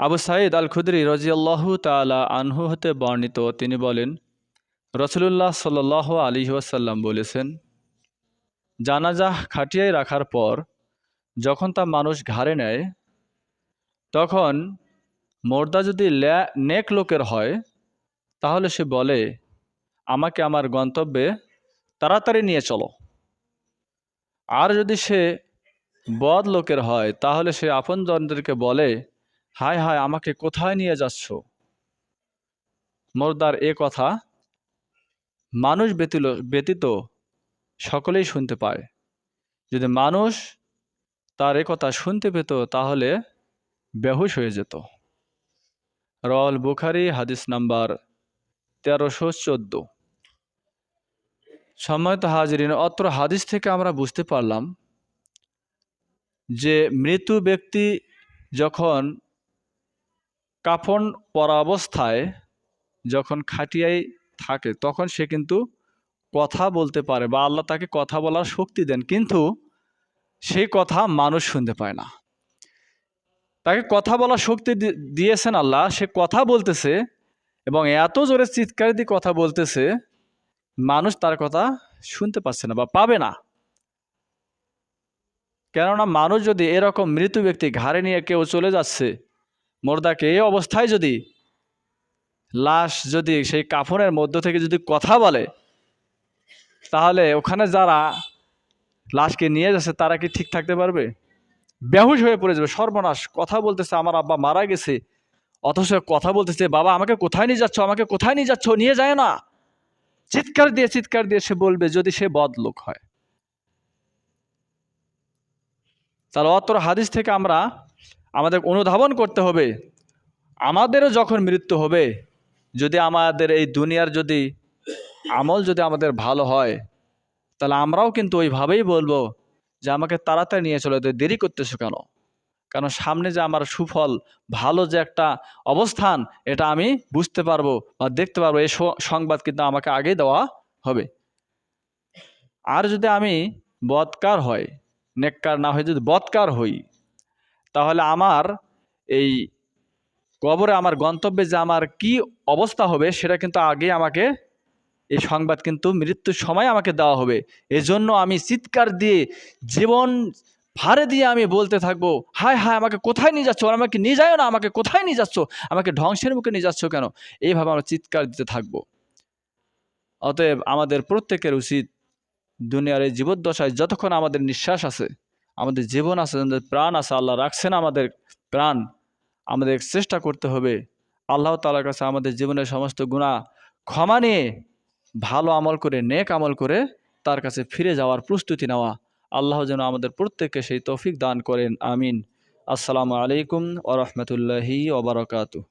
আবু সাঈদ আল খুদরি রজিয়াল্লাহু তালা আনহু হতে বর্ণিত, তিনি বলেন, রসুলুল্লাহ সাল আলী ওয়াসাল্লাম বলেছেন জানাজাহ খাটিয়ায় রাখার পর যখন তা মানুষ ঘাড়ে নেয়, তখন মোর্দা যদি নেক লোকের হয়, তাহলে সে বলে, আমাকে আমার গন্তব্যে তাড়াতাড়ি নিয়ে চলো। আর যদি সে বদ লোকের হয়, তাহলে সে আপনজনদেরকে বলে হায় হায়, আমাকে কোথায় নিয়ে যাচ্ছ? মোরদার এ কথা মানুষ ব্যতীত ব্যতীত সকলেই শুনতে পায়। যদি মানুষ তার এ কথা শুনতে পেত, তাহলে বেহুশ হয়ে যেত। রল বুখারি, হাদিস নাম্বার তেরোশো চোদ্দ। সম্মানিত হাজিরিন, অত্র হাদিস থেকে আমরা বুঝতে পারলাম যে মৃত্যু ব্যক্তি যখন কাফন পরা অবস্থায় যখন খাটিয়ায় থাকে, তখন সে কিন্তু কথা বলতে পারে বা আল্লাহ তাকে কথা বলার শক্তি দেন, কিন্তু সেই কথা মানুষ শুনতে পায় না। তাকে কথা বলার শক্তি দিয়েছেন আল্লাহ, সে কথা বলতেছে এবং এত জোরে চিৎকার দিয়ে কথা বলতেছে, মানুষ তার কথা শুনতে পাচ্ছে না বা পাবে না। কেননা মানুষ যদি এরকম মৃত ব্যক্তি ঘাড়ে নিয়ে কেউ চলে যাচ্ছে মোর্দাকে এই অবস্থায় যদি লাশ যদি সেই কাফনের মধ্য থেকে যদি কথা বলে, তাহলে ওখানে যারা লাশকে নিয়ে যাচ্ছে, তারা কি ঠিক থাকতে পারবে? বেহুশ হয়ে পড়ে যাবে, সর্বনাশ। কথা বলতেছে, আমার আব্বা মারা গেছে। অথচ কথা বলতেছে, বাবা, আমাকে কোথায় নিয়ে যাচ্ছ? আমাকে কোথায় নিয়ে যাচ্ছ? নিয়ে যায় না। চিৎকার দিয়ে চিৎকার দিয়ে সে বলবে, যদি সে বদ লোক হয়। তাহলে অত্র হাদিস থেকে আমরা আমাদের অনুধাবন করতে হবে। আমাদেরও যখন মৃত্যু হবে, যদি আমাদের এই দুনিয়ার যদি আমল যদি আমাদের ভালো হয়, তাহলে আমরাও কিন্তু ওইভাবেই বলব যে আমাকে তাড়াতাড়ি নিয়ে চলে দেরি করতেছো কেন? কারণ সামনে যে আমার সুফল, ভালো যে একটা অবস্থান, এটা আমি বুঝতে পারব বা দেখতে পারব। এই সংবাদ কিন্তু আমাকে আগে দেওয়া হবে। আর যদি আমি বৎকার হয়, নেককার না হয়ে যদি বৎকার হই তাহলে আমার এই কবরে আমার গন্তব্যে যে আমার কি অবস্থা হবে, সেটা কিন্তু আগে আমাকে এই সংবাদ কিন্তু মৃত্যুর সময় আমাকে দেওয়া হবে। এজন্য আমি চিৎকার দিয়ে, জীবন ভারে দিয়ে আমি বলতে থাকব, হায় হায়, আমাকে কোথায় নিয়ে যাচ্ছ? আমাকে নিয়ে যায় না, আমাকে কোথায় নিয়ে যাচ্ছ? আমাকে ধ্বংসের মুখে নিয়ে যাচ্ছ কেন? এইভাবে আমরা চিৎকার দিতে থাকব। অতএব আমাদের প্রত্যেকের উচিত দুনিয়ার এই জীবদ্দশায় যতক্ষণ আমাদের নিঃশ্বাস আছে আমাদের জীবন আছে, আমাদের প্রাণ আছে, আল্লাহ রাখছেন আমাদের প্রাণ। আমাদের চেষ্টা করতে হবে। আল্লাহ তালার কাছে আমাদের জীবনের সমস্ত গুণা ক্ষমা নিয়ে ভালো আমল করে, নেক আমল করে তার কাছে ফিরে যাওয়ার প্রস্তুতি নেওয়া। আল্লাহ যেন আমাদের প্রত্যেককে সেই তৌফিক দান করেন। আমিন। আসসালামু আলাইকুম ওরহমতুল্লাহি ওবরাকাতু